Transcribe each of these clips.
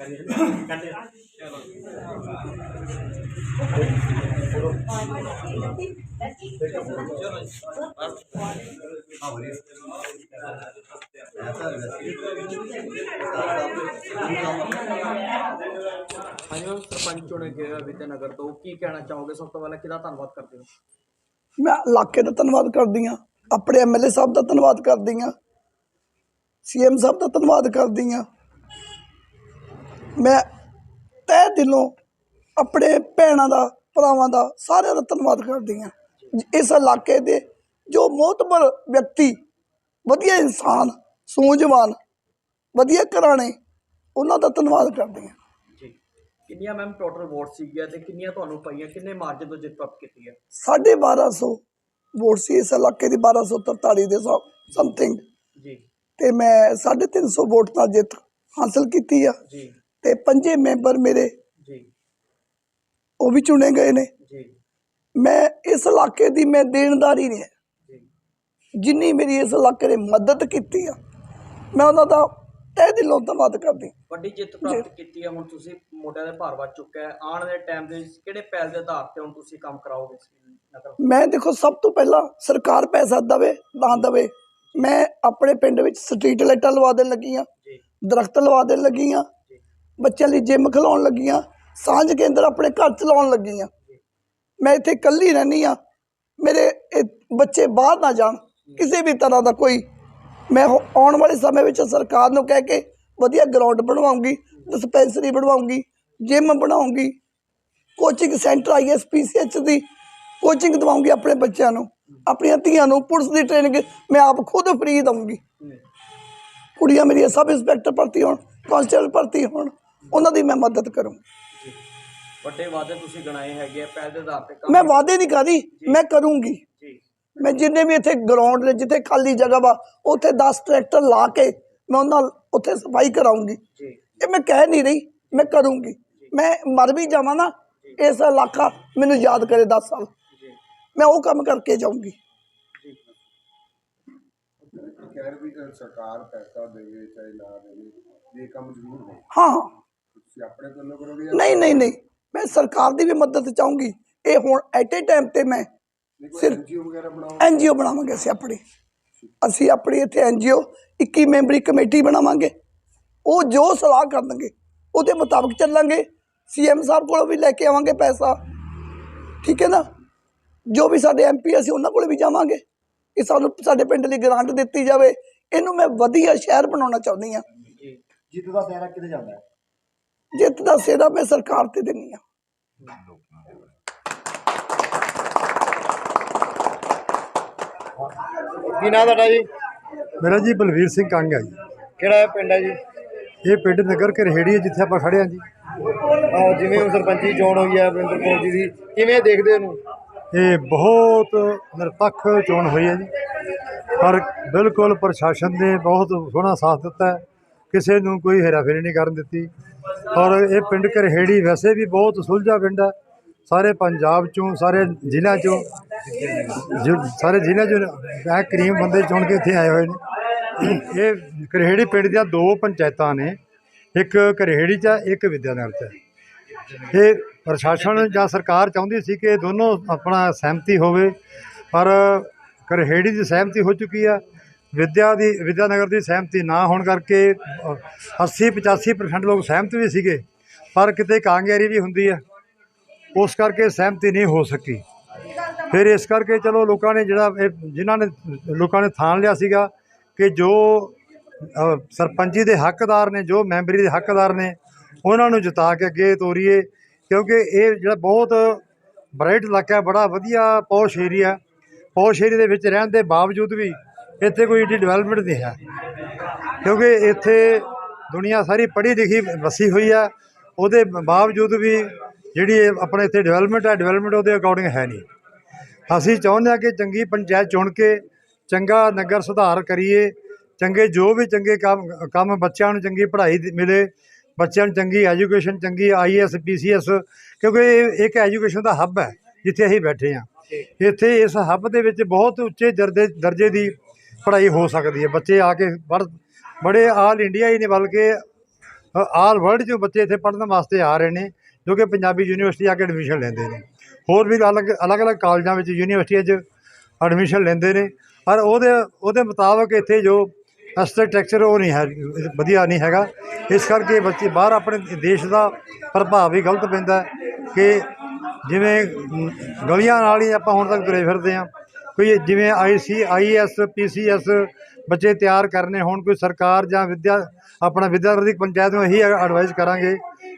ਹਾਂਜੀ ਸਰਪੰਚ ਚੁਣੇ ਗਏ ਆ ਵਿਦਿਆਨਗਰ ਤੋਂ। ਕੀ ਕਹਿਣਾ ਚਾਹੋਗੇ? ਸਭ ਤੋਂ ਪਹਿਲਾਂ ਕਿਹਦਾ ਧੰਨਵਾਦ ਕਰਦੇ ਹੋ? ਮੈਂ ਇਲਾਕੇ ਦਾ ਧੰਨਵਾਦ ਕਰਦੀ ਹਾਂ। ਆਪਣੇ ਐਮਐਲਏ ਸਾਹਿਬ ਦਾ ਧੰਨਵਾਦ ਕਰਦੀ ਹਾਂ। ਸੀਐਮ ਸਾਹਿਬ ਦਾ ਧੰਨਵਾਦ ਕਰਦੀ ਹਾਂ। ਮੈਂ ਤਹਿ ਦਿਲੋਂ ਆਪਣੇ ਭੈਣਾਂ ਦਾ ਭਰਾਵਾਂ ਦਾ ਸਾਰਿਆਂ ਦਾ ਧੰਨਵਾਦ ਕਰਦੀ ਹਾਂ। ਇਸ ਇਲਾਕੇ ਦੇ ਜੋ ਮੋਤਬਰ ਵਿਅਕਤੀ ਵਧੀਆ ਇਨਸਾਨ ਸੂਝਵਾਨ ਵਧੀਆ ਘਰਾਣੇ ਉਹਨਾਂ ਦਾ ਧੰਨਵਾਦ ਕਰਦੀ ਹਾਂ। ਕਿੰਨੀਆਂ ਮੈਮ ਟੋਟਲ ਵੋਟ ਸੀਗੀਆਂ ਤੇ ਕਿੰਨੀਆਂ ਤੁਹਾਨੂੰ ਪਈਆਂ? ਕਿੰਨੇ ਮਾਰਜਨ ਤੋਂ ਜਿੱਤ ਪ੍ਰਾਪਤ ਕੀਤੀ ਹੈ? ਸਾਢੇ 1200 ਵੋਟ ਸੀ ਇਸ ਇਲਾਕੇ ਦੀ 1243 ਦੇ ਸਮਥਿੰਗ ਜੀ। ਤੇ ਮੈਂ 350 ਵੋਟ ਨਾਲ ਜਿੱਤ ਹਾਸਲ ਕੀਤੀ ਆ। ਜੀ। ਤੇ ਪੰਜੇ ਮੈਂਬਰ ਮੇਰੇ ਜੀ। ਉਹ ਵੀ ਚੁਣੇ ਗਏ ਨੇ। ਜੀ। ਮੈਂ ਇਸ ਇਲਾਕੇ ਦੀ ਮੈਂ ਦੇਣਦਾਰੀ ਨਹੀਂ ਹੈ। ਜਿੰਨੀ ਮੇਰੀ ਇਸ ਇਲਾਕੇ ਨੇ ਮਦਦ ਕੀਤੀ ਆ ਮੈਂ ਉਹਨਾਂ ਦਾ ਤਹਿ ਦਿਲੋਂ ਧੰਨਵਾਦ ਕਰਦੀ। ਵੱਡੀ ਜਿੱਤ ਪ੍ਰਾਪਤ ਕੀਤੀ ਹੈ ਹੁਣ ਤੁਸੀਂ ਮੋਢਿਆਂ ਦੇ ਭਾਰ ਵੱਜ ਚੁੱਕਾ ਹੈ। ਆਉਣ ਵਾਲੇ ਟਾਈਮ ਦੇ ਵਿੱਚ ਕਿਹੜੇ ਪਹਿਲ ਦੇ ਆਧਾਰ ਤੇ ਹੁਣ ਤੁਸੀਂ ਕੰਮ ਕਰਾਓਗੇ ਨਗਰ ਮੈਂ ਦੇਖੋ ਸਭ ਤੋਂ ਪਹਿਲਾਂ ਸਰਕਾਰ ਪੈਸਾ ਦਵੇ ਨਾ ਦਵੇ। ਮੈਂ ਆਪਣੇ ਪਿੰਡ ਵਿੱਚ ਸਟਰੀਟ ਲਾਈਟਾਂ ਲਵਾ ਦੇਣ ਲੱਗੀ ਆ ਜੀ। ਦਰਖਤ ਲਵਾ ਦੇਣ ਲੱਗੀ ਆ ਬੱਚਿਆਂ ਲਈ ਜਿਮ ਖਿਲਾਉਣ ਲੱਗੀਆਂ, ਸਾਂਝ ਕੇਂਦਰ ਆਪਣੇ ਘਰ ਚਲਾਉਣ ਲਾਉਣ ਲੱਗੀ ਆ ਮੈਂ ਇੱਥੇ ਇਕੱਲੀ ਰਹਿੰਦੀ ਆ ਮੇਰੇ ਬੱਚੇ ਬਾਹਰ ਨਾ ਜਾਣ। ਕਿਸੇ ਵੀ ਤਰ੍ਹਾਂ ਦਾ ਕੋਈ ਮੈਂ ਆਉਣ ਵਾਲੇ ਸਮੇਂ ਵਿੱਚ ਸਰਕਾਰ ਨੂੰ ਕਹਿ ਕੇ ਵਧੀਆ ਗਰਾਊਂਡ ਬਣਵਾਉਂਗੀ ਡਿਸਪੈਂਸਰੀ ਬਣਵਾਉਂਗੀ ਜਿਮ ਬਣਾਉਂਗੀ। ਕੋਚਿੰਗ ਸੈਂਟਰ ਆਈਐਸ ਪੀਸੀਐਚ ਦੀ ਕੋਚਿੰਗ ਦਵਾਉਂਗੀ ਆਪਣੇ ਬੱਚਿਆਂ ਨੂੰ। ਆਪਣੀਆਂ ਧੀਆਂ ਨੂੰ ਪੁਲਿਸ ਦੀ ਟ੍ਰੇਨਿੰਗ ਮੈਂ ਆਪ ਖੁਦ ਫ੍ਰੀ ਦਵਾਂਗੀ ਕੁੜੀਆਂ ਮੇਰੀਆਂ ਸਬ ਇੰਸਪੈਕਟਰ ਭਰਤੀ ਹੋਣ ਕਾਂਸਟੇਬਲ ਭਰਤੀ ਹੋਣ। ਉਹਨਾਂ ਦੀ ਮੈਂ ਮਦਦ ਕਰੂੰ। ਵੱਡੇ ਵਾਅਦੇ ਤੁਸੀਂ ਗਣਾਏ ਹੈਗੇ ਆ ਪਹਿਲ ਦੇ ਆਧਾਰ ਤੇ ਕੰਮ ਮੈਂ ਵਾਅਦੇ ਨਹੀਂ ਕਰਦੀ ਮੈਂ ਕਰੂੰਗੀ। ਜੀ। ਮੈਂ ਜਿੰਨੇ ਵੀ ਇੱਥੇ ਗਰਾਊਂਡ ਨੇ ਜਿੱਥੇ ਖਾਲੀ ਜਗ੍ਹਾ ਵਾ ਉੱਥੇ 10 ਟਰੈਕਟਰ ਲਾ ਕੇ ਮੈਂ ਉਹਨਾਂ ਉੱਥੇ ਸਫ਼ਾਈ ਕਰਾਉਂਗੀ। ਜੀ। ਇਹ ਮੈਂ ਕਹਿ ਨਹੀਂ ਰਹੀ ਮੈਂ ਕਰੂੰਗੀ। ਮੈਂ ਮਰ ਵੀ ਜਾਵਾਂ ਨਾ ਇਸ ਇਲਾਕਾ ਮੈਨੂੰ ਯਾਦ ਕਰੇ 10 ਸਾਲ। ਜੀ। ਮੈਂ ਉਹ ਕੰਮ ਕਰਕੇ ਜਾਊਂਗੀ। ਜੀ। ਕਹਿ ਵੀ ਸਰਕਾਰ ਪੈਸਾ ਦੇਵੇ ਚਾਹੇ ਨਾ ਦੇਵੇ ਇਹ ਕੰਮ ਜ਼ਰੂਰ ਹੋ ਹਾਂ। ਆਪਣੇ ਵੱਲੋਂ ਕਰੋਗੇ ਜਾਂ ਨਹੀਂ ਨਹੀਂ ਨਹੀਂ। ਮੈਂ ਸਰਕਾਰ ਦੀ ਵੀ ਮਦਦ ਚਾਹੂੰਗੀ। ਇਹ ਹੁਣ ਐਟ ਏ ਟਾਈਮ ਤੇ ਮੈਂ ਸਿਰ- ਐਨਜੀਓ ਵਗੈਰਾ ਬਣਾਓ? ਐਨਜੀਓ ਬਣਾਵਾਂਗੇ ਅਸੀਂ ਆਪਣੀ। ਅਸੀਂ ਆਪਣੀ ਇੱਥੇ ਐਨਜੀਓ 21 ਮੈਂਬਰੀ ਕਮੇਟੀ ਬਣਾਵਾਂਗੇ। ਉਹ ਜੋ ਸਲਾਹ ਕਰਨਗੇ ਉਹਦੇ ਮੁਤਾਬਕ ਚੱਲਾਂਗੇ। ਸੀਐਮ ਸਾਹਿਬ ਕੋਲੋਂ ਵੀ ਲੈ ਕੇ ਆਵਾਂਗੇ ਪੈਸਾ। ਠੀਕ ਹੈ ਨਾ? ਜੋ ਵੀ ਸਾਡੇ ਐਮਪੀ ਅਸੀਂ ਉਹਨਾਂ ਕੋਲ ਵੀ ਜਾਵਾਂਗੇ। ਕਿ ਸਾਨੂੰ ਸਾਡੇ ਪਿੰਡ ਲਈ ਗ੍ਰਾਂਟ ਦਿੱਤੀ ਜਾਵੇ। ਇਹਨੂੰ ਮੈਂ ਵਧੀਆ ਸ਼ਹਿਰ ਬਣਾਉਣਾ ਚਾਹੁੰਦੀ ਜੀ ਜਿੱਤ ਦਾ ਸਿਹਰਾ ਕਿਤੇ ਜਾਂਦਾ ਹੈ? ਜਿੱਤ ਦਾ ਸਿਹਰਾ ਮੈਂ ਸਰਕਾਰ ਤੇ ਦਿੰਨੀ ਆ। ਕੀ ਨਾਂ ਤੁਹਾਡਾ ਜੀ? ਮੇਰਾ ਜੀ ਬਲਵੀਰ ਸਿੰਘ ਕੰਗ ਹੈ ਜੀ। ਕਿਹੜਾ ਪਿੰਡ ਹੈ ਜੀ? ਇਹ ਪਿੰਡ ਨਗਰ ਘਰਹੇੜੀ ਹੈ ਜਿੱਥੇ ਆਪਾਂ ਖੜੇ ਹਾਂ ਜੀ। ਆਹ ਜਿਵੇਂ ਹੁਣ ਸਰਪੰਚੀ ਚੋਣ ਹੋਈ ਹੈ ਵਰਿੰਦਰ ਕੌਰ ਜੀ ਦੀ ਕਿਵੇਂ ਦੇਖਦੇ ਹੋ ਇਹਨੂੰ? ਇਹ ਬਹੁਤ ਨਿਰਪੱਖ ਚੋਣ ਹੋਈ ਹੈ ਜੀ। ਪਰ ਬਿਲਕੁਲ ਪ੍ਰਸ਼ਾਸਨ ਨੇ ਬਹੁਤ ਸੋਹਣਾ ਸਾਥ ਦਿੱਤਾ ਕਿਸੇ ਨੂੰ ਕੋਈ ਹੇਰਾਫੇਰੀ ਨਹੀਂ ਕਰਨ ਦਿੱਤੀ। ਔਰ ਇਹ ਪਿੰਡ ਕਰਹੇੜੀ ਵੈਸੇ ਵੀ ਬਹੁਤ ਸੁਲਝਾ ਪਿੰਡ ਹੈ ਸਾਰੇ ਪੰਜਾਬ ਚੋਂ ਸਾਰੇ ਜ਼ਿਲ੍ਹਿਆਂ ਚੋਂ ਜੋ ਸਾਰੇ ਜ਼ਿਲ੍ਹਿਆਂ ਚੋਂ ਇਹ ਕਰੀਮ ਬੰਦੇ ਚੁਣ ਕੇ ਇੱਥੇ ਆਏ ਹੋਏ ਨੇ। ਇਹ ਕਰਹੇੜੀ ਪਿੰਡ ਦੀਆਂ ਦੋ ਪੰਚਾਇਤਾਂ ਨੇ ਇੱਕ ਕਰਹੇੜੀ ਚ ਹੈ, ਇੱਕ ਵਿਦਿਆਨਗਰ ਚ ਹੈ। ਇਹ ਪ੍ਰਸ਼ਾਸਨ ਜਾਂ ਸਰਕਾਰ ਚਾਹੁੰਦੀ ਸੀ ਕਿ ਇਹ ਦੋਨੋਂ ਆਪਣਾ ਸਹਿਮਤੀ ਹੋਵੇ ਪਰ ਕਰਹੇੜੀ ਦੀ ਸਹਿਮਤੀ ਹੋ ਚੁੱਕੀ ਆ। ਵਿਦਿਆ ਦੀ, ਵਿਦਿਆਨਗਰ ਦੀ ਸਹਿਮਤੀ ਨਾ ਹੋਣ ਕਰਕੇ 80 85% ਲੋਕ ਸਹਿਮਤ ਵੀ ਸੀਗੇ, ਪਰ ਕਿਤੇ ਕਾਂਗਿਆਰੀ ਵੀ ਹੁੰਦੀ ਹੈ। ਉਸ ਕਰਕੇ ਸਹਿਮਤੀ ਨਹੀਂ ਹੋ ਸਕੀ। ਫਿਰ ਇਸ ਕਰਕੇ ਚਲੋ ਲੋਕਾਂ ਨੇ ਜਿਹੜਾ ਇਹ, ਜਿਨ੍ਹਾਂ ਨੇ, ਲੋਕਾਂ ਨੇ ਥਾਣ ਲਿਆ ਸੀਗਾ ਕਿ ਜੋ ਸਰਪੰਚੀ ਦੇ ਹੱਕਦਾਰ ਨੇ, ਜੋ ਮੈਂਬਰੀ ਦੇ ਹੱਕਦਾਰ ਨੇ, ਉਹਨਾਂ ਨੂੰ ਜਿਤਾ ਕੇ ਅੱਗੇ ਤੋਰੀਏ, ਕਿਉਂਕਿ ਇਹ ਜਿਹੜਾ ਬਹੁਤ ਬ੍ਰਾਈਟ ਇਲਾਕਾ ਬੜਾ ਵਧੀਆ ਪੌਸ਼ ਏਰੀਆ ਪੌਸ਼ ਏਰੀਆ ਦੇ ਵਿੱਚ ਰਹਿਣ ਦੇ ਬਾਵਜੂਦ ਵੀ ਇੱਥੇ ਕੋਈ ਏਡੀ ਡਿਵੈਲਪਮੈਂਟ ਨਹੀਂ ਹੈ। ਕਿਉਂਕਿ ਇੱਥੇ ਦੁਨੀਆ ਸਾਰੀ ਪੜ੍ਹੀ ਲਿਖੀ ਵਸੀ ਹੋਈ ਆ। ਉਹਦੇ ਬਾਵਜੂਦ ਵੀ ਜਿਹੜੀ ਆਪਣੇ ਇੱਥੇ ਡਿਵੈਲਪਮੈਂਟ ਹੈ ਡਿਵੈਲਪਮੈਂਟ ਉਹਦੇ ਅਕੋਰਡਿੰਗ ਹੈ ਨਹੀਂ। ਅਸੀਂ ਚਾਹੁੰਦੇ ਹਾਂ ਕਿ ਚੰਗੀ ਪੰਚਾਇਤ ਚੁਣ ਕੇ ਚੰਗਾ ਨਗਰ ਸੁਧਾਰ ਕਰੀਏ ਚੰਗੇ ਜੋ ਵੀ ਚੰਗੇ ਕੰਮ ਕੰਮ ਬੱਚਿਆਂ ਨੂੰ ਚੰਗੀ ਪੜ੍ਹਾਈ ਮਿਲੇ ਬੱਚਿਆਂ ਨੂੰ ਚੰਗੀ ਐਜੂਕੇਸ਼ਨ ਚੰਗੀ ਆਈਐਸ ਪੀਸੀਐਸ ਕਿਉਂਕਿ ਇਹ ਇੱਕ ਐਜੂਕੇਸ਼ਨ ਦਾ ਹੱਬ ਹੈ ਜਿੱਥੇ ਅਸੀਂ ਬੈਠੇ ਹਾਂ। ਇੱਥੇ ਇਸ ਹੱਬ ਦੇ ਵਿੱਚ ਬਹੁਤ ਉੱਚੇ ਦਰਜੇ ਦਰਜੇ ਦੀ ਪੜ੍ਹਾਈ ਹੋ ਸਕਦੀ ਹੈ। ਬੱਚੇ ਆ ਕੇ ਪੜ੍ਹ, ਬੜੇ ਆਲ ਇੰਡੀਆ ਹੀ ਨੇ ਬਲਕਿ, ਆਲ ਵਰਲਡ 'ਚੋਂ ਬੱਚੇ ਇੱਥੇ ਪੜ੍ਹਨ ਵਾਸਤੇ ਆ ਰਹੇ ਨੇ, ਜੋ ਕਿ ਪੰਜਾਬੀ ਯੂਨੀਵਰਸਿਟੀ ਆ ਕੇ ਐਡਮਿਸ਼ਨ ਲੈਂਦੇ ਨੇ। ਹੋਰ ਵੀ ਅਲੱਗ, ਅਲੱਗ-ਅਲੱਗ ਕਾਲਜਾਂ ਵਿੱਚ ਯੂਨੀਵਰਸਿਟੀਆਂ 'ਚ ਐਡਮਿਸ਼ਨ ਲੈਂਦੇ ਨੇ। ਪਰ ਉਹਦੇ ਉਹਦੇ ਮੁਤਾਬਕ ਇੱਥੇ ਜੋ ਸਟਰਕਚਰ ਉਹ ਨਹੀਂ ਹੈ, ਵਧੀਆ ਨਹੀਂ ਹੈਗਾ। ਇਸ ਕਰਕੇ ਬੱਚੇ ਬਾਹਰ ਆਪਣੇ ਦੇਸ਼ ਦਾ ਪ੍ਰਭਾਵ ਵੀ ਗਲਤ ਪੈਂਦਾ ਕਿ ਜਿਵੇਂ, ਗਲੀਆਂ ਨਾਲ ਹੀ ਆਪਾਂ ਹੁਣ ਤੱਕ ਤੁਰੇ ਫਿਰਦੇ ਹਾਂ। ਕੋਈ ਜਿਵੇਂ ਆਈਸੀ ਆਈਐਸ ਪੀਸੀਐਸ ਬੱਚੇ ਤਿਆਰ ਕਰਨੇ, ਹੋਣ ਕੋਈ ਸਰਕਾਰ ਜਾਂ ਵਿਦਿਆ, ਆਪਣਾ ਵਿਦਿਆਰਥੀ ਪੰਚਾਇਤ ਨੂੰ ਇਹੀ ਐਡਵਾਈਸ ਕਰਾਂਗੇ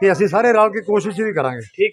ਕਿ ਅਸੀਂ ਸਾਰੇ ਰਲ ਕੇ ਕੋਸ਼ਿਸ਼ ਵੀ ਕਰਾਂਗੇ। ਠੀਕ ਹੈ।